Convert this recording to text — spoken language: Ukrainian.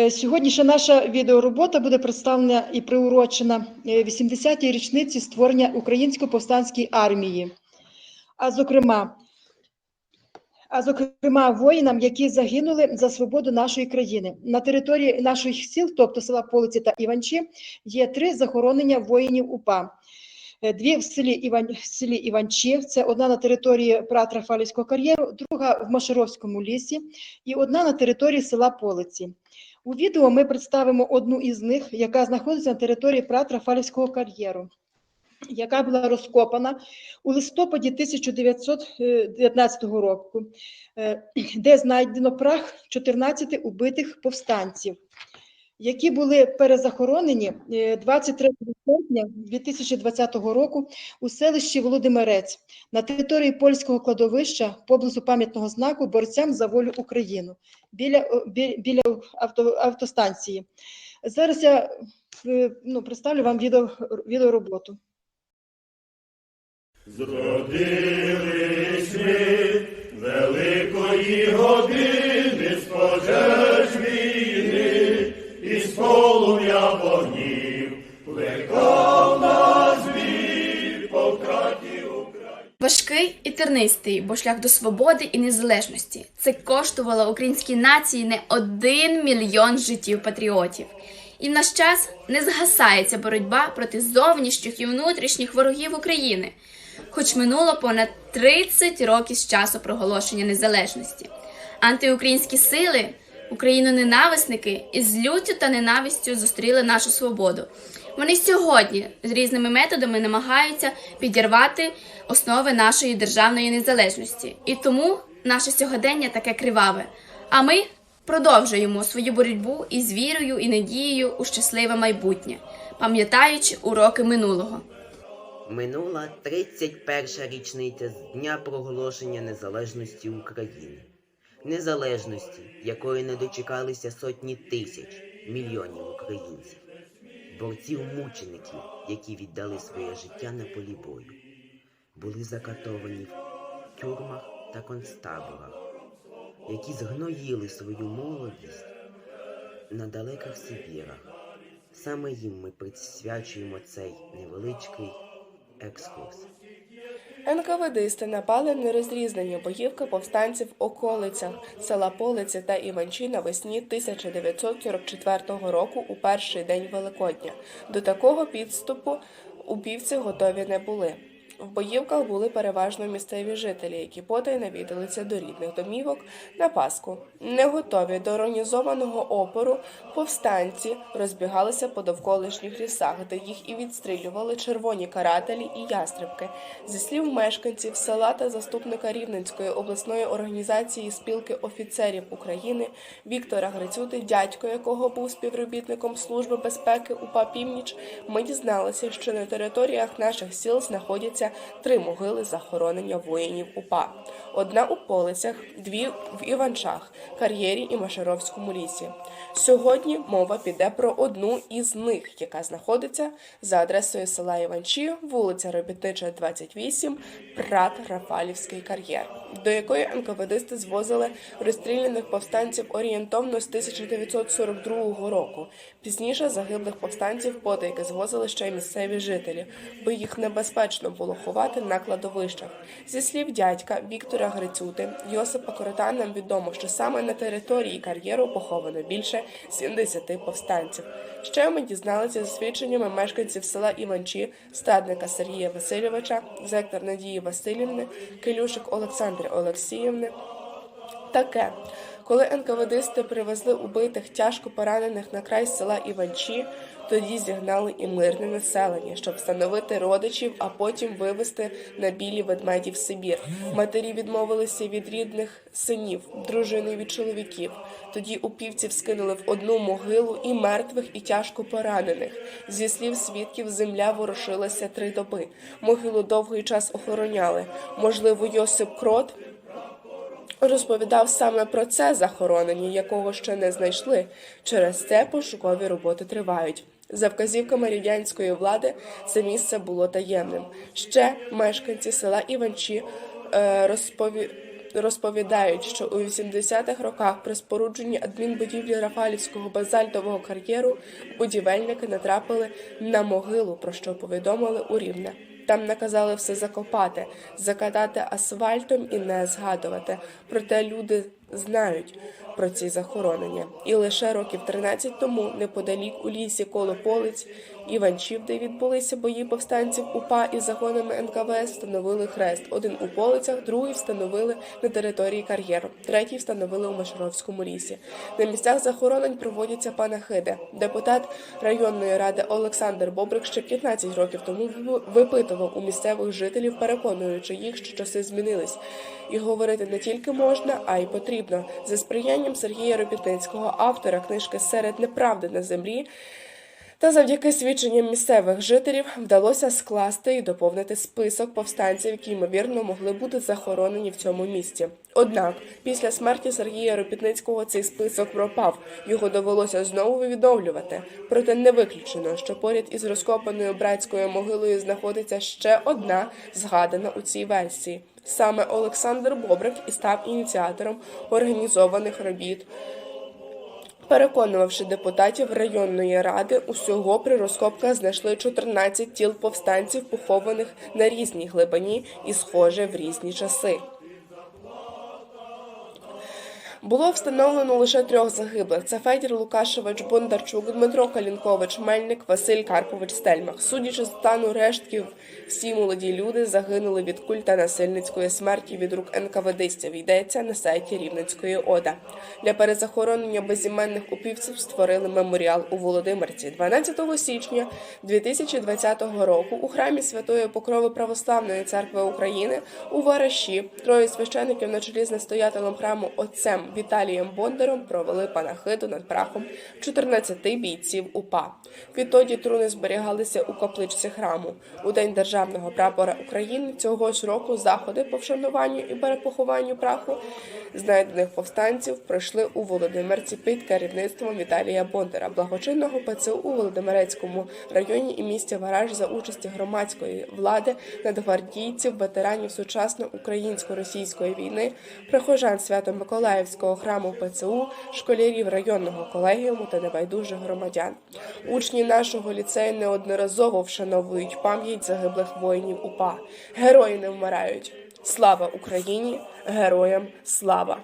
Е, Сьогоднішня наша відеоробота буде представлена і приурочена е, 80-й річниці створення Української повстанської армії. А зокрема, а зокрема воїнам, які загинули за свободу нашої країни. На території наших сіл, тобто села Полиці та Іванчі, є три захоронення воїнів УПА. Е, Дві в селі Іван в селі Іванчів. Це одна на території Пратрафалівського кар'єру, друга в Машеровському лісі, і одна на території села Полиці. У відео ми представимо одну із них, яка знаходиться на території Пратрафальського кар'єру, яка була розкопана у листопаді 1919 року, е, де знайдено прах 14 убитих повстанців які були перезахоронені е, 23 серпня 2020 року у селищі Володимирець на території польського кладовища поблизу пам'ятного знаку борцям за волю Україну біля, біля авто, автостанції. Зараз я е, ну, представлю вам відео, відеороботу. Зродились ми великої години з Важкий і тернистий, бо шлях до свободи і незалежності. Це коштувало українській нації не один мільйон життів патріотів. І в наш час не згасається боротьба проти зовнішніх і внутрішніх ворогів України, хоч минуло понад 30 років з часу проголошення незалежності. Антиукраїнські сили, україноненависники із люттю та ненавистю зустріли нашу свободу. Вони сьогодні з різними методами намагаються підірвати основи нашої державної незалежності. І тому наше сьогодення таке криваве. А ми продовжуємо свою боротьбу із вірою і надією у щасливе майбутнє, пам'ятаючи уроки минулого. Минула 31 річниця з дня проголошення незалежності України. Незалежності, якої не дочекалися сотні тисяч мільйонів українців, борців-мучеників, які віддали своє життя на полі бою, були закатовані в тюрмах та концтаборах, які згноїли свою молодість на далеких Сибірах. Саме їм ми присвячуємо цей невеличкий екскурс. НКВДисти напали на розрізнені боївки повстанців околицях села Полиці та Іванчі навесні 1944 року у перший день Великодня. До такого підступу убівці готові не були. В боївках були переважно місцеві жителі, які потай навідалися до рідних домівок на Пасху. Не готові до організованого опору, повстанці розбігалися по довколишніх лісах, де їх і відстрілювали червоні карателі і ястребки. Зі слів мешканців села та заступника Рівненської обласної організації спілки офіцерів України Віктора Грицюти, дядько якого був співробітником Служби безпеки УПА Північ, ми дізналися, що на територіях наших сіл знаходяться три могили захоронення воїнів УПА. Одна у Полицях, дві в Іванчах, Кар'єрі і Машаровському лісі. Сьогодні мова піде про одну із них, яка знаходиться за адресою села Іванчі, вулиця Робітнича, 28, Прат Рафалівський кар'єр, до якої НКВДисти звозили розстріляних повстанців орієнтовно з 1942 року. Пізніше загиблих повстанців потайки звозили ще й місцеві жителі, бо їх небезпечно було ховати на кладовищах. Зі слів дядька Віктора Грицюти, Йосипа Корота нам відомо, що саме на території кар'єру поховано більше 70 повстанців. Ще ми дізналися за свідченнями мешканців села Іванчі, стадника Сергія Васильовича, зектор Надії Васильівни, Келюшик Олександри Олексіївни. Таке, коли НКВДисти привезли убитих тяжко поранених на край села Іванчі, тоді зігнали і мирне населення, щоб встановити родичів, а потім вивезти на білі ведмеді в Сибір. Матері відмовилися від рідних синів, дружини від чоловіків. Тоді упівців скинули в одну могилу і мертвих, і тяжко поранених. Зі слів свідків, земля ворушилася три доби. Могилу довгий час охороняли. Можливо, Йосип Крот розповідав саме про це захоронення, якого ще не знайшли. Через це пошукові роботи тривають. За вказівками радянської влади це місце було таємним. Ще мешканці села Іванчі е, розпові... Розповідають, що у 80-х роках при спорудженні адмінбудівлі Рафалівського базальтового кар'єру будівельники натрапили на могилу, про що повідомили у Рівне. Там наказали все закопати, закатати асфальтом і не згадувати. Проте люди знають про ці захоронення. І лише років 13 тому, неподалік у лісі коло полиць Іванчів, де відбулися бої повстанців УПА із загонами НКВС, встановили хрест. Один у полицях, другий встановили на території кар'єру, третій встановили у Машаровському лісі. На місцях захоронень проводяться панахиди. Депутат районної ради Олександр Бобрик ще 15 років тому випитував у місцевих жителів, переконуючи їх, що часи змінились. І говорити не тільки можна, а й потрібно. За сприянням Сергія Робітницького, автора книжки Серед неправди на землі. Та завдяки свідченням місцевих жителів вдалося скласти і доповнити список повстанців, які ймовірно могли бути захоронені в цьому місті. Однак після смерті Сергія Ропітницького цей список пропав. Його довелося знову відновлювати. Проте не виключено, що поряд із розкопаною братською могилою знаходиться ще одна згадана у цій версії. Саме Олександр Бобрик і став ініціатором організованих робіт Переконувавши депутатів районної ради, усього при розкопках знайшли 14 тіл повстанців, похованих на різній глибині і схоже в різні часи. Було встановлено лише трьох загиблих: це Федір Лукашевич, Бондарчук, Дмитро Калінкович, Мельник, Василь Карпович Стельмах. Судячи з стану рештків, всі молоді люди загинули від куль та насильницької смерті від рук НКВДистів. Йдеться на сайті Рівненської ОДА. Для перезахоронення безіменних упівців створили меморіал у Володимирці 12 січня 2020 року у храмі Святої Покрови Православної церкви України у Вараші троє священиків на чолі з настоятелем храму отцем Віталієм Бондаром провели панахиду над прахом 14 бійців УПА. Відтоді труни зберігалися у капличці храму. У день державного прапора України цього ж року заходи по вшануванню і перепохованню праху знайдених повстанців пройшли у Володимирці під керівництвом Віталія Бондара, благочинного ПЦУ у Володимирецькому районі і місті Вараж за участі громадської влади, надгвардійців, ветеранів сучасно українсько-російської війни, прихожан Свято-Миколаївського храму ПЦУ, школярів районного колегіуму та небайдужих громадян. Учні нашого ліцею неодноразово вшановують пам'ять загиблих воїнів УПА. Герої не вмирають. Слава Україні! Героям слава!